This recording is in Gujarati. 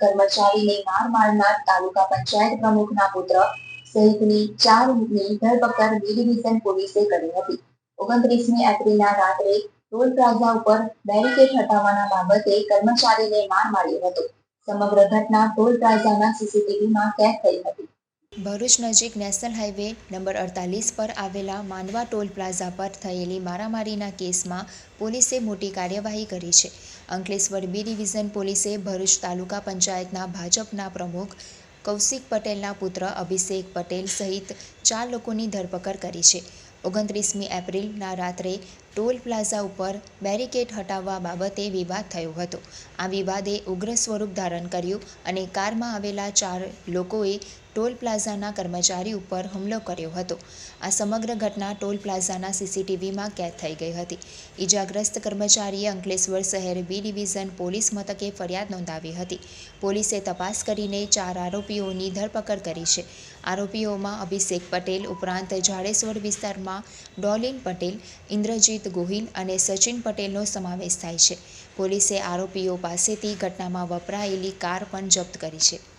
કર્મચારીને માર ધરપકડ બી પોલીસે કરી હતી. ઓગણત્રીસમી એપ્રિલના રાત્રે ટોલ ઉપર બેરિકેડ હટાવવાના બાબતે કર્મચારીને માર માર્યો હતો. સમગ્ર ઘટના ટોલ પ્લાઝાના સીસીટીવીમાં કેદ થઈ હતી. ભરૂચ નજીક નેશનલ હાઈવે નંબર અડતાલીસ પર આવેલા માંડવા ટોલ પ્લાઝા પર થયેલી મારામારીના કેસમાં પોલીસે મોટી કાર્યવાહી કરી છે. અંકલેશ્વર બી ડિવિઝન પોલીસે ભરૂચ તાલુકા પંચાયતના ભાજપના પ્રમુખ કૌશિક પટેલના પુત્ર અભિષેક પટેલ સહિત ચાર લોકોની ધરપકડ કરી છે. ઓગણત્રીસમી એપ્રિલના રાત્રે ટોલ પ્લાઝા ઉપર બેરિકેડ હટાવવા બાબતે વિવાદ થયો હતો. આ વિવાદે ઉગ્ર સ્વરૂપ ધારણ કર્યું અને કારમાં આવેલા ચાર લોકોએ ટોલ પ્લાઝાના કર્મચારી ઉપર હુમલો કર્યો હતો. આ સમગ્ર ઘટના ટોલ પ્લાઝાના સીસીટીવીમાં કેદ થઈ ગઈ હતી. ઈજાગ્રસ્ત કર્મચારીએ અંકલેશ્વર શહેર બી ડિવિઝન પોલીસ મથકે ફરિયાદ નોંધાવી હતી. પોલીસે તપાસ કરીને ચાર આરોપીઓની ધરપકડ કરી છે. આરોપીઓમાં અભિષેક પટેલ ઉપરાંત જાડેશ્વર વિસ્તારમાં ડોલિન પટેલ, ઇન્દ્રજીત ગોહિલ અને સચિન પટેલનો સમાવેશ થાય છે. પોલીસે આરોપીઓ પાસેથી ઘટનામાં વપરાયેલી કાર પણ જપ્ત કરી છે.